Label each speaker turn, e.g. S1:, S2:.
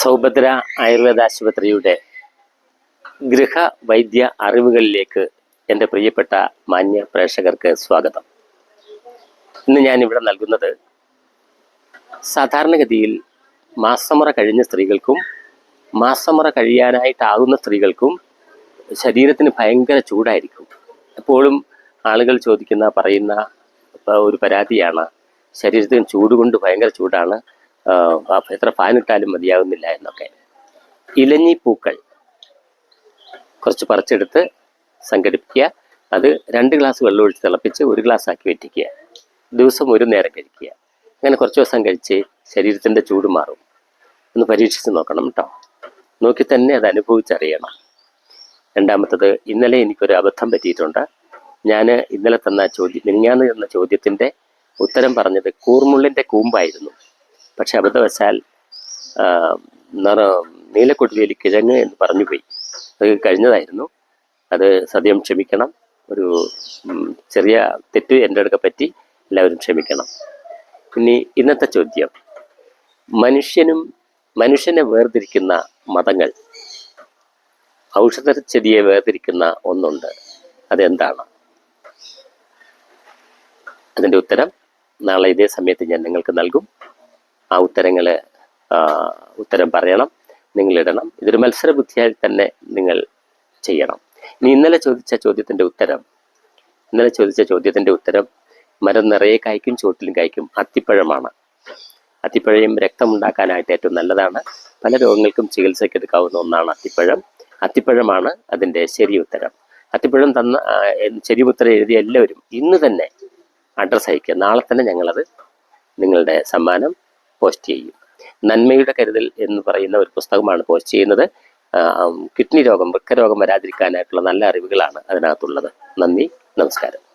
S1: സൗഭദ്ര ആയുർവേദ ആശുപത്രിയുടെ ഗൃഹ വൈദ്യ അറിവുകളിലേക്ക് എന്റെ പ്രിയപ്പെട്ട മാന്യ പ്രേക്ഷകർക്ക് സ്വാഗതം. ഇന്ന് ഞാൻ ഇവിടെ നൽകുന്നത് സാധാരണഗതിയിൽ മാസമുറ കഴിഞ്ഞ സ്ത്രീകൾക്കും മാസമുറ കഴിയാനായിട്ടാകുന്ന സ്ത്രീകൾക്കും ശരീരത്തിന് ഭയങ്കര ചൂടായിരിക്കും. എപ്പോഴും ആളുകൾ ചോദിക്കുന്ന പറയുന്ന ഒരു പരാതിയാണ് ശരീരത്തിന് ചൂട് കൊണ്ട് ഭയങ്കര ചൂടാണ് എത്ര ഫാനിട്ടാലും മതിയാകുന്നില്ല എന്നൊക്കെ. ഇലഞ്ഞി പൂക്കൾ കുറച്ച് പറിച്ചെടുത്ത് സംഘടിപ്പിക്കുക. അത് രണ്ട് ഗ്ലാസ് വെള്ളം ഒഴിച്ച് തിളപ്പിച്ച് ഒരു ഗ്ലാസ് ആക്കി വെറ്റിക്കുക. ദിവസം ഒരു നേരം കഴിക്കുക. അങ്ങനെ കുറച്ച് ദിവസം കഴിച്ച് ശരീരത്തിന്റെ ചൂട് മാറും. ഒന്ന് പരീക്ഷിച്ച് നോക്കണം കേട്ടോ. നോക്കി തന്നെ അത് അനുഭവിച്ചറിയണം. രണ്ടാമത്തത് ഇന്നലെ എനിക്കൊരു അബദ്ധം പറ്റിയിട്ടുണ്ട്. ഞാൻ ഇന്നലെ തന്ന ചോദ്യം മിനിഞ്ഞാന്ന് തന്ന ചോദ്യത്തിന്റെ ഉത്തരം പറഞ്ഞത് കൂർമുള്ളിന്റെ കൂമ്പായിരുന്നു. പക്ഷെ അബദ്ധവശാൽ നിറ നീലക്കൊടിവേലി കിഴങ്ങ് എന്ന് പറഞ്ഞു പോയി അത് കഴിഞ്ഞതായിരുന്നു. അത് സദ്യം ക്ഷമിക്കണം. ഒരു ചെറിയ തെറ്റ് എന്റെ അടുക്ക പറ്റി എല്ലാവരും ക്ഷമിക്കണം. ഇനി ഇന്നത്തെ ചോദ്യം. മനുഷ്യനും മനുഷ്യനെ വേർതിരിക്കുന്ന മതങ്ങൾ ഔഷധച്ചെടിയെ വേർതിരിക്കുന്ന ഒന്നുണ്ട്. അതെന്താണ്? അതിന്റെ ഉത്തരം നാളെ ഇതേ സമയത്ത് ഞാൻ നിങ്ങൾക്ക് നൽകും. ആ ഉത്തരങ്ങൾ ഉത്തരം പറയണം നിങ്ങൾ ഇടണം ഇതൊരു മത്സര ബുദ്ധിയായി തന്നെ നിങ്ങൾ ചെയ്യണം. ഇനി ഇന്നലെ ചോദിച്ച ചോദ്യത്തിന്റെ ഉത്തരം ഇന്നലെ ചോദിച്ച ചോദ്യത്തിന്റെ ഉത്തരം മരം നിറയെ കായ്ക്കും ചുവട്ടിലും കായ്ക്കും. അത്തിപ്പഴമാണ്. അത്തിപ്പഴം രക്തമുണ്ടാക്കാനായിട്ട് ഏറ്റവും നല്ലതാണ്. പല രോഗങ്ങൾക്കും ചികിത്സയ്ക്ക് എടുക്കാവുന്ന ഒന്നാണ് അത്തിപ്പഴം. അത്തിപ്പഴമാണ് അതിന്റെ ശരി ഉത്തരം. അത്തിപ്പഴം തന്ന ശരി ഉത്തരം എഴുതിയ എല്ലാവരും ഇന്ന് തന്നെ അഡ്രസ്സ് അയക്കുക നാളെ തന്നെ ഞങ്ങളത് നിങ്ങളുടെ സമ്മാനം പോസ്റ്റ് ചെയ്യും. നന്മയുടെ കരുതൽ എന്ന് പറയുന്ന ഒരു പുസ്തകമാണ് പോസ്റ്റ് ചെയ്യുന്നത്. കിഡ്നി രോഗം വൃക്കരോഗം വരാതിരിക്കാനായിട്ടുള്ള നല്ല അറിവുകളാണ് അതിനകത്തുള്ളത്. നന്ദി നമസ്കാരം.